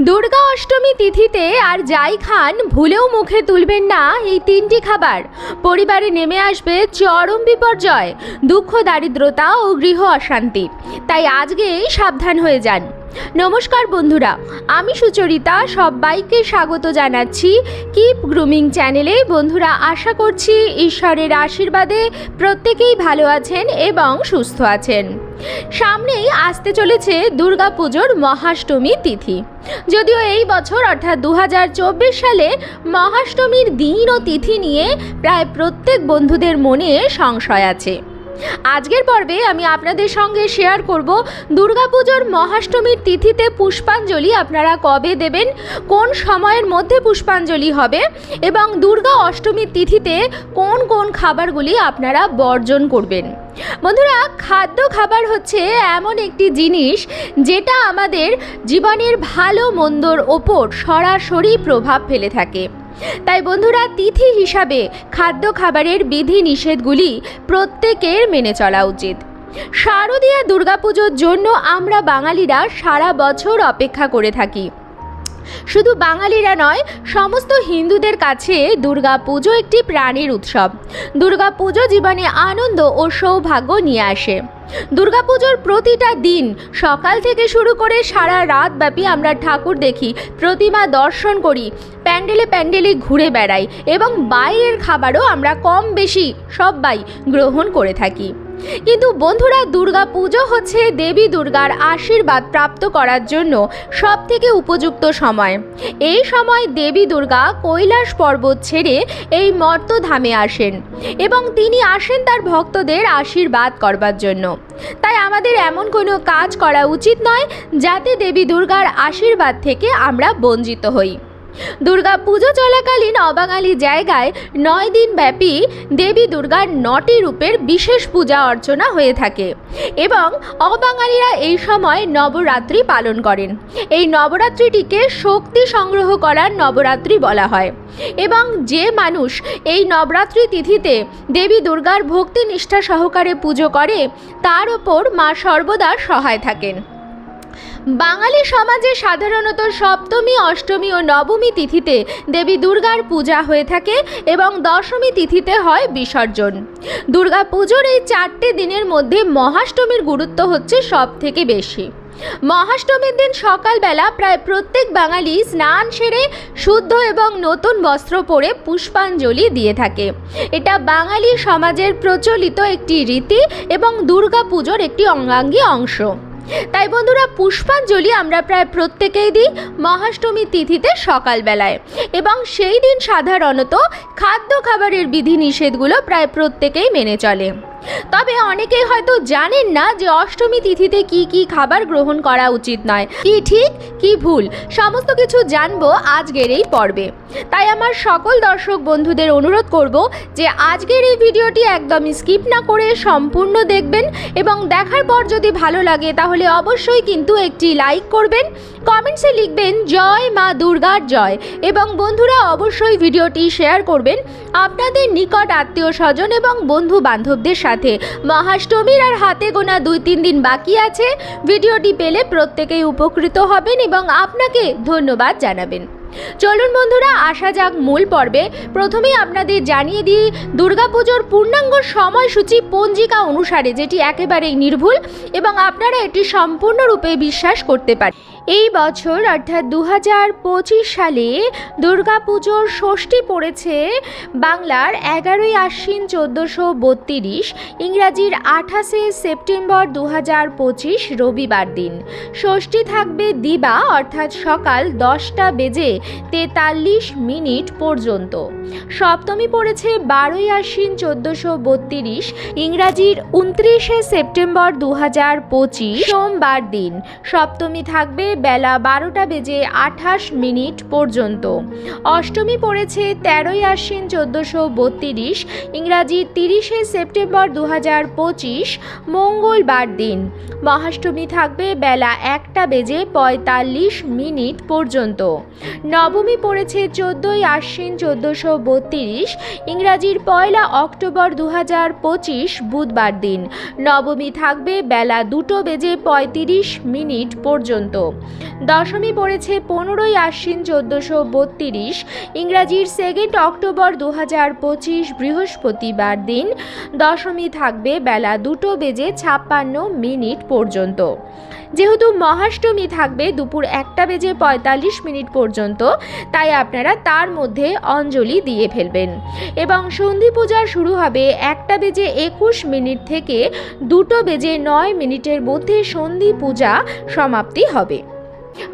দুর্গা অষ্টমী তিথিতে আর যাই খান ভুলেও মুখে তুলবেন না এই তিনটি খাবার। পরিবারে নেমে আসবে চরম বিপর্যয়, দুঃখ, দারিদ্রতা ও গৃহ অশান্তি। তাই আজকেই সাবধান হয়ে যান। নমস্কার বন্ধুরা, আমি সুচরিতা, সবাইকে স্বাগত জানাচ্ছি কিপ গ্রুমিং চ্যানেলে। বন্ধুরা, আশা করছি ঈশ্বরের আশীর্বাদে প্রত্যেকেই ভালো আছেন এবং সুস্থ আছেন। সামনেই আসতে চলেছে দুর্গাপুজোর মহাষ্টমী তিথি। যদিও এই বছর, অর্থাৎ দু হাজার চব্বিশ সালে, মহাষ্টমীর দিন ও তিথি নিয়ে প্রায় প্রত্যেক বন্ধুদের মনে সংশয় আছে। আজকের পর্বে আমি আপনাদের সঙ্গে শেয়ার করব দুর্গাপুজোর মহাষ্টমীর তিথিতে পুষ্পাঞ্জলি আপনারা কবে দেবেন, কোন সময়ের মধ্যে পুষ্পাঞ্জলি হবে, এবং দুর্গা অষ্টমীর তিথিতে কোন কোন খাবারগুলি আপনারা বর্জন করবেন। বন্ধুরা, খাদ্য খাবার হচ্ছে এমন একটি জিনিস যেটা আমাদের জীবনের ভালো মন্দর ওপর সরাসরি প্রভাব ফেলে থাকে। তাই বন্ধুরা, তিথি হিসাবে খাদ্য খাবারের বিধি নিষেধগুলি প্রত্যেকের মেনে চলা উচিত। শারদীয়া দুর্গাপুজোর জন্য আমরা বাঙালিরা সারা বছর অপেক্ষা করে থাকি। শুধু বাঙালিরা নয়, সমস্ত হিন্দুদের কাছে দুর্গা পুজো একটি প্রাণীর উৎসব। দুর্গা পুজো জীবনে আনন্দ ও সৌভাগ্য নিয়ে আসে। দুর্গাপুজোর প্রতিটা দিন সকাল থেকে শুরু করে সারা রাত ব্যাপী আমরা ঠাকুর দেখি, প্রতিমা দর্শন করি, প্যান্ডেলে প্যান্ডেলে ঘুরে বেড়াই এবং বাইরের খাবারও আমরা কম বেশি সবাই গ্রহণ করে থাকি। কিন্তু বন্ধুরা দুর্গা পুজো হচ্ছে দেবী দুর্গার আশীর্বাদ প্রাপ্ত করার জন্য সব থেকে উপযুক্ত সময়। এই সময় দেবী দুর্গা কৈলাস পর্বত ছেড়ে এই মর্তধামে আসেন এবং তিনি আসেন তার ভক্তদের আশীর্বাদ করবার জন্য। তাই আমাদের এমন কোনো কাজ করা উচিত নয়, যাতে দেবী দুর্গার আশীর্বাদ থেকে আমরা বঞ্চিত হই। দুর্গা পুজো চলাকালীন অবাঙালি জায়গায় নয় দিন ব্যাপী দেবী দুর্গার নটি রূপের বিশেষ পূজা অর্চনা হয়ে থাকে এবং অবাঙালিরা এই সময় নবরাত্রি পালন করেন। এই নবরাত্রিটিকে শক্তি সংগ্রহ করার নবরাত্রি বলা হয় এবং যে মানুষ এই নবরাত্রি তিথিতে দেবী দুর্গার ভক্তি নিষ্ঠা সহকারে পুজো করে, তার ওপর মা সর্বদা সহায় থাকেন। বাঙালি সমাজে সাধারণত সপ্তমী, অষ্টমী ও নবমী তিথিতে দেবী দুর্গার পূজা হয়ে থাকে এবং দশমী তিথিতে হয় বিসর্জন। দুর্গা পুজোর এই চারটে দিনের মধ্যে মহাষ্টমীর গুরুত্ব হচ্ছে সব থেকে বেশি। মহাষ্টমীর দিন সকালবেলা প্রায় প্রত্যেক বাঙালি স্নান সেরে শুদ্ধ এবং নতুন বস্ত্র পরে পুষ্পাঞ্জলি দিয়ে থাকে। এটা বাঙালি সমাজের প্রচলিত একটি রীতি এবং দুর্গা পুজোর একটি অঙ্গাঙ্গী অংশ। তাই বন্ধুরা পুষ্পাঞ্জলি আমরা প্রায় প্রত্যেকেই দিই মহাষ্টমী তিথিতে সকালবেলায়। এবং সেই দিন সাধারণত খাদ্য খাবারের বিধি নিষেধগুলো প্রায় প্রত্যেকেই মেনে চলে। তবে অনেকেই হয়তো জানেন না যে অষ্টমী তিথিতে কি কি খাবার গ্রহণ করা উচিত নয়। কি ঠিক, কি ভুল, সমস্ত কিছু জানব আজকের এই পর্বে। তাই আমার সকল দর্শক বন্ধুদের অনুরোধ করব যে আজকের এই ভিডিওটি একদম স্কিপ না করে সম্পূর্ণ দেখবেন এবং দেখার পর যদি ভালো লাগে তাহলে অবশ্যই কিন্তু একটি লাইক করবেন, কমেন্টসে লিখবেন, জয় মা দুর্গার জয় এবং বন্ধুরা অবশ্যই ভিডিওটি শেয়ার করবেন। আপনাদের নিকট আত্মীয় স্বজন এবং বন্ধু বান্ধবদের সাথে মহাষ্টমীর আর হাতে গোনা দুই তিন দিন বাকি আছে। ভিডিওটি পেলে প্রত্যেকেই উপকৃত হবেন এবং আপনাকে ধন্যবাদ জানাবেন। চলুন বন্ধুরা, আসা যাক মূল পর্বে। প্রথমেই আপনাদের জানিয়ে দিই, দুর্গাপুজোর পূর্ণাঙ্গ সময়সূচি পঞ্জিকা অনুসারে যেটি একেবারেই নির্ভুল এবং আপনারা এটি সম্পূর্ণরূপে বিশ্বাস করতে পারেন। এই বছর অর্থাৎ দু হাজার পঁচিশ সালে দুর্গাপুজোর ষষ্ঠী পড়েছে বাংলার এগারোই আশ্বিন চোদ্দোশো বত্রিশ, ইংরাজির আঠাশে সেপ্টেম্বর দু হাজার পঁচিশ রবিবার দিন। ষষ্ঠী থাকবে দিবা, অর্থাৎ সকাল দশটা বেজে তেতাল্লিশ মিনিট পর্যন্ত। সপ্তমী পড়েছে বারোই আশ্বিন চোদ্দোশো বত্রিশ, ইংরাজির উনত্রিশে সেপ্টেম্বর দু হাজার পঁচিশ, সোমবার দিন। সপ্তমী থাকবে বেলা বারোটা বেজে আঠাশ মিনিট পর্যন্ত। অষ্টমী পড়েছে তেরোই আশ্বিন চোদ্দোশো বত্রিশ, ইংরাজি তিরিশে সেপ্টেম্বর দু হাজার পঁচিশ, মঙ্গলবার দিন। মহাষ্টমী থাকবে বেলা একটা বেজে পঁয়তাল্লিশ মিনিট পর্যন্ত। নবমী পড়েছে চোদ্দোই আশ্বিন চোদ্দোশো বত্রিশ, ইংরাজির পয়লা অক্টোবর দু হাজার পঁচিশ, বুধবার দিন। নবমী থাকবে বেলা দুটো বেজে পঁয়ত্রিশ মিনিট পর্যন্ত। দশমী পড়েছে পনেরোই আশ্বিন চোদ্দোশো বত্রিশ, ইংরাজির সেকেন্ড অক্টোবর দু হাজার পঁচিশ বৃহস্পতিবার দিন। দশমী থাকবে বেলা দুটো বেজে ছাপ্পান্ন মিনিট পর্যন্ত। যেহেতু মহাষ্টমী থাকবে দুপুর একটা বেজে পঁয়তাল্লিশ মিনিট পর্যন্ত, তাই আপনারা তার মধ্যে অঞ্জলি দিয়ে ফেলবেন। এবং সন্ধি পূজা শুরু হবে একটা বেজে একুশ মিনিট থেকে দুটো বেজে নয় মিনিটের মধ্যে সন্ধি পূজা সমাপ্তি হবে।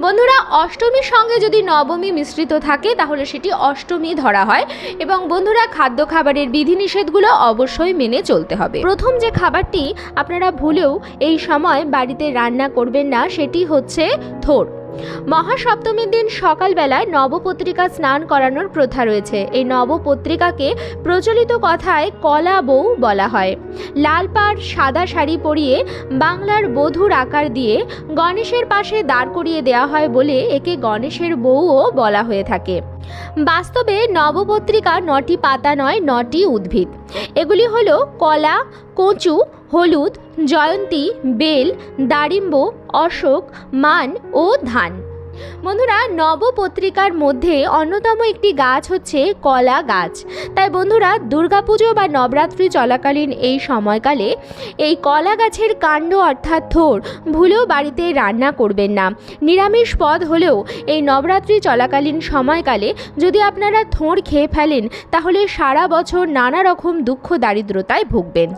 বন্ধুরা, অষ্টমীর সঙ্গে যদি নবমী মিশ্রিত থাকে, তাহলে সেটি অষ্টমী ধরা হয়। এবং বন্ধুরা, খাদ্য খাবারের বিধিনিষেধগুলো অবশ্যই মেনে চলতে হবে। প্রথম যে খাবারটি আপনারা ভুলেও এই সময় বাড়িতে রান্না করবেন না, সেটি হচ্ছে থোর। মহাসপ্তমীর দিন সকালবেলায় নবপত্রিকা স্নান করানোর প্রথা রয়েছে। এই নবপত্রিকাকে প্রচলিত কথায় কলা বউ বলা হয়। লাল পাড়, সাদা শাড়ি পরিয়ে বাংলার বধূর আকার দিয়ে গণেশের পাশে দাঁড় করিয়ে দেওয়া হয় বলে একে গণেশের বউও বলা হয়ে থাকে। বাস্তবে নবপত্রিকা নটি পাতা নয়, নটি উদ্ভিদ। এগুলি হলো কলা, কচু হলুদ, জয়ন্তী, বেল, দারিম্ব, অশোক, মান ও ধান। বন্ধুরা, নবপত্রিকার মধ্যে অন্যতম একটি গাছ হচ্ছে কলা গাছ। তাই বন্ধুরা, দুর্গাপুজো বা নবরাত্রি চলাকালীন এই সময়কালে এই কলা গাছের কাণ্ড অর্থাৎ থোর ভুলেও বাড়িতে রান্না করবেন না। নিরামিষ পদ হলেও এই নবরাত্রি চলাকালীন সময়কালে যদি আপনারা থোর খেয়ে ফেলেন, তাহলে সারা বছর নানা রকম দুঃখ দারিদ্রতায় ভুগবেন।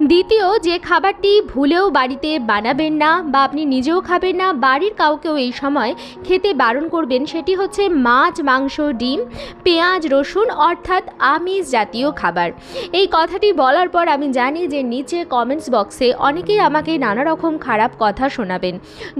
দ্বিতীয়, যে খাবারটি ভুলেও বাড়িতে বানাবেন না বা আপনি নিজেও খাবেন না, বাড়ির কাউকেও এই সময় খেতে বারণ করবেন, সেটি হচ্ছে মাছ, মাংস, ডিম, পেঁয়াজ, রসুন, অর্থাৎ আমিষ জাতীয় খাবার। এই কথাটি বলার পর আমি জানি যে নিচে কমেন্টস বক্সে অনেকেই আমাকে নানা রকম খারাপ কথা শোনাবেন।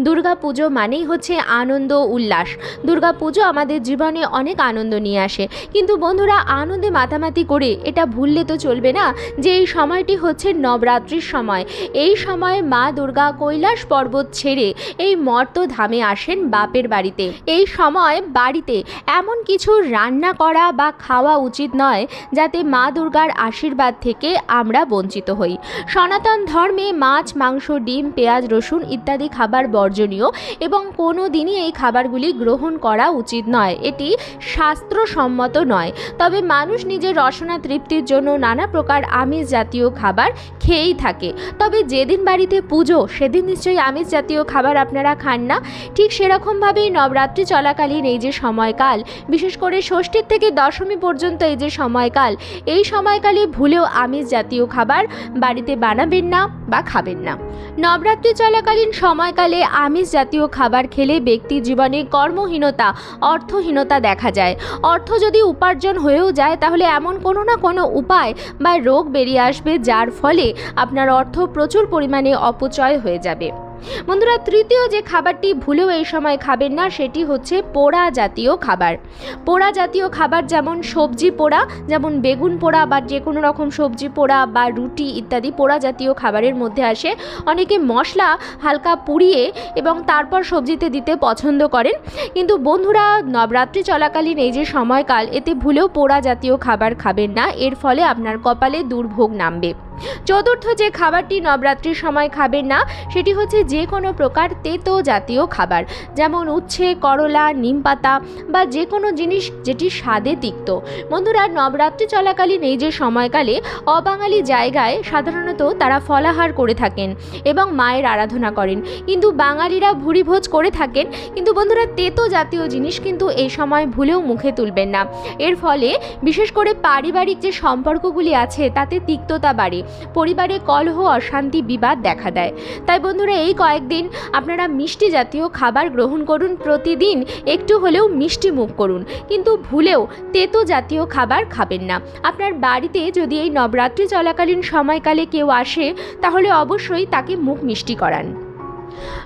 দুর্গা পুজো মানেই হচ্ছে আনন্দ, উল্লাস। দুর্গা পুজো আমাদের জীবনে অনেক আনন্দ নিয়ে আসে। কিন্তু বন্ধুরা, আনন্দে মাতামাতি করে এটা ভুললে তো চলবে না যে এই সময়টি হচ্ছে নবরাত্রির সময়। এই সময় মা দুর্গা কৈলাস পর্বত ছেড়ে এই মর্ত ধামে আসেন বাপের বাড়িতে। এই সময় বাড়িতে এমন কিছু রান্না করা বা খাওয়া উচিত নয়, যাতে মা দুর্গার আশীর্বাদ থেকে আমরা বঞ্চিত হই। সনাতন ধর্মে মাছ, মাংস, ডিম, পেঁয়াজ, রসুন ইত্যাদি খাবার বর্জনীয় এবং কোনো দিনই এই খাবারগুলি গ্রহণ করা উচিত নয়। এটি শাস্ত্রসম্মত নয়। তবে মানুষ নিজের রসনা তৃপ্তির জন্য নানা প্রকার আমিষ জাতীয় খাবার খেয়েই থাকে। তবে যেদিন বাড়িতে পুজো, সেদিন নিশ্চয়ই আমিষ জাতীয় খাবার আপনারা খান না। ঠিক সেরকমভাবেই নবরাত্রি চলাকালীন এই যে সময়কাল, বিশেষ করে ষষ্ঠীর থেকে দশমী পর্যন্ত এই যে সময়কাল, এই সময়কালে ভুলেও আমিষ জাতীয় খাবার বাড়িতে বানাবেন না বা খাবেন না। নবরাত্রি চলাকালীন সময়কালে আমিষ জাতীয় খাবার খেলে ব্যক্তি জীবনে কর্মহীনতা, অর্থহীনতা দেখা যায়। অর্থ যদি উপার্জন হয়েও যায়, তাহলে এমন কোনো না কোনো উপায় বা রোগ বেরিয়ে আসবে, যার ফলে আপনার অর্থ প্রচুর পরিমাণে অপচয় হয়ে যাবে। বন্ধুরা, তৃতীয় যে খাবারটি ভুলেও এই সময় খাবেন না, সেটি হচ্ছে পোড়া জাতীয় খাবার। পোড়া জাতীয় খাবার যেমন সবজি পোড়া, যেমন বেগুন পোড়া বা যে কোনো রকম সবজি পোড়া বা রুটি ইত্যাদি পোড়া জাতীয় খাবারের মধ্যে আসে। অনেকে মশলা হালকা পুড়িয়ে এবং তারপর সবজিতে দিতে পছন্দ করেন। কিন্তু বন্ধুরা, নবরাত্রি চলাকালীন এই যে সময়কাল, এতে ভুলেও পোড়া জাতীয় খাবার খাবেন না। এর ফলে আপনার কপালে দুর্ভোগ নামবে। চতুর্থ যে খাবারটি নবরাত্রির সময় খাবেন না, সেটি হচ্ছে যে কোনো প্রকার তেতো জাতীয় খাবার, যেমন উচ্ছে, করলা, নিমপাতা বা যে কোনো জিনিস যেটি স্বাদে তিক্ত। বন্ধুরা, নবরাত্রি চলাকালীন এই যে সময়কালে অবাঙালি জায়গায় সাধারণত তারা ফলাহার করে থাকেন এবং মায়ের আরাধনা করেন। কিন্তু বাঙালিরা ভুরিভোজ করে থাকেন। কিন্তু বন্ধুরা, তেতো জাতীয় জিনিস কিন্তু এই সময় ভুলেও মুখে তুলবেন না। এর ফলে বিশেষ করে পারিবারিক যে সম্পর্কগুলি আছে, তাতে তিক্ততা বাড়ে। পরিবারে কলহ, অশান্তি, বিবাদ দেখা দেয়। তাই বন্ধুরা, এই কয়েকদিন আপনারা মিষ্টি জাতীয় খাবার গ্রহণ করুন প্রতিদিন, একটু হলেও মিষ্টি মুখ করুন। কিন্তু ভুলেও তেতো জাতীয় খাবার খাবেন না। আপনার বাড়িতে যদি এই নবরাত্রি চলাকালীন সময়কালে কেউ আসে, তাহলে অবশ্যই তাকে মুখ মিষ্টি করান।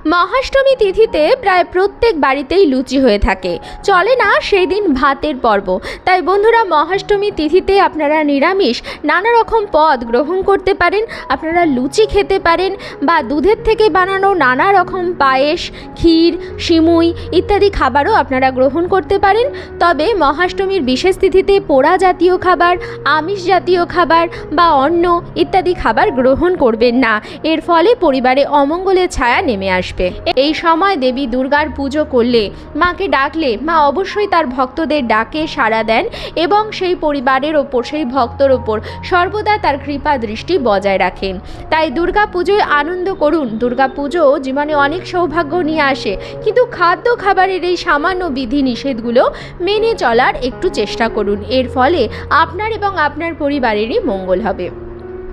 মহাষ্টমী তিথিতে প্রায় প্রত্যেক বাড়িতেই লুচি হয়ে থাকে। চলে না সেই দিন ভাতের পর্ব। তাই বন্ধুরা, মহাষ্টমী তিথিতে আপনারা নিরামিষ নানা রকম পদ গ্রহণ করতে পারেন, আপনারা লুচি খেতে পারেন বা দুধের থেকে বানানো নানা রকম পায়েস, ক্ষীর, সিমুই ইত্যাদি খাবারও আপনারা গ্রহণ করতে পারেন। তবে মহাষ্টমীর বিশেষ তিথিতে পোড়া জাতীয় খাবার, আমিষ জাতীয় খাবার বা অন্ন ইত্যাদি খাবার গ্রহণ করবেন না। এর ফলে পরিবারে অমঙ্গলের ছায়া নেমে নেমে আসবে। এই সময় দেবী দুর্গার পুজো করলে মাকে ডাকলে মা অবশ্যই তার ভক্তদের ডাকে সাড়া দেন এবং সেই পরিবারের ওপর, সেই ভক্তর ওপর সর্বদা তার কৃপা দৃষ্টি বজায় রাখেন। তাই দুর্গা পুজোয় আনন্দ করুন। দুর্গা পুজো জীবনে অনেক সৌভাগ্য নিয়ে আসে। কিন্তু খাদ্য খাবারের এই সামান্য বিধি নিষেধগুলো মেনে চলার একটু চেষ্টা করুন। এর ফলে আপনার এবং আপনার পরিবারেরই মঙ্গল হবে।